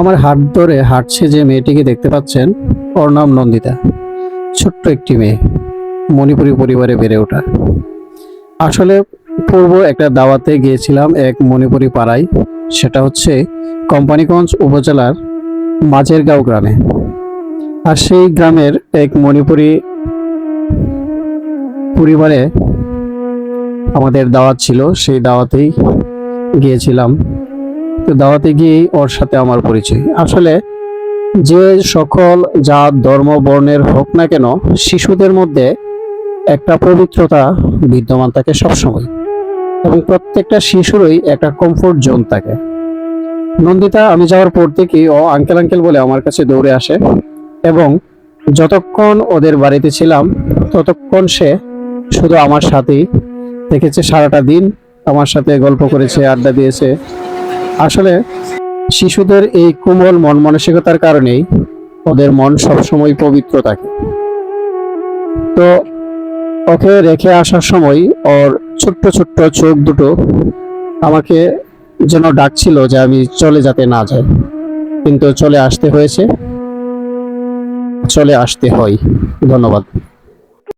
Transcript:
আমার হাত ধরে হাঁটছে যে মেয়েটিকে দেখতে পাচ্ছেন, ওর নাম নন্দিতা। ছোট্ট একটি মেয়ে, মণিপুরি পরিবারে বেড়ে ওঠা। আসলে পূর্ব একটা দাওয়াতে গিয়েছিলাম এক মণিপুরি পাড়ায়, সেটা হচ্ছে কোম্পানিগঞ্জ উপজেলার মাঝেরগাঁও গ্রামে। আর সেই গ্রামের এক মণিপুরি পরিবারে আমাদের দাওয়াত ছিল, সেই দাওয়াতেই গিয়েছিলাম। তো দাওয়াতে গিয়েই ওর সাথে আমার পরিচয়। আসলে যে সকল জাত, ধর্ম, বর্ণের হোক না কেন, শিশুদের মধ্যে একটা পবিত্রতা বিদ্যমান থাকে সবসময়। এবং প্রত্যেকটা শিশুরই একটা কমফোর্ট জোন থাকে। নন্দিতা, আমি যাওয়ার পর থেকেই ও আঙ্কেল আঙ্কেল বলে আমার কাছে দৌড়ে আসে এবং যতক্ষণ ওদের বাড়িতে ছিলাম, ততক্ষণ সে শুধু আমার সাথেই দেখেছে সারাটা দিন আমার সাথে গল্প করেছে, আড্ডা দিয়েছে। আসলে শিশুদের এই কোমল মন মানসিকতার কারণেই ওদের মন সবসময় পবিত্র থাকে। তো ওকে রেখে আসার সময় ওর ছোট্ট ছোট্ট চোখ দুটো আমাকে যেন ডাকছিল যে আমি চলে যাতে না যাই। কিন্তু চলে আসতে হয়েছে। চলে আসতে হয়। ধন্যবাদ।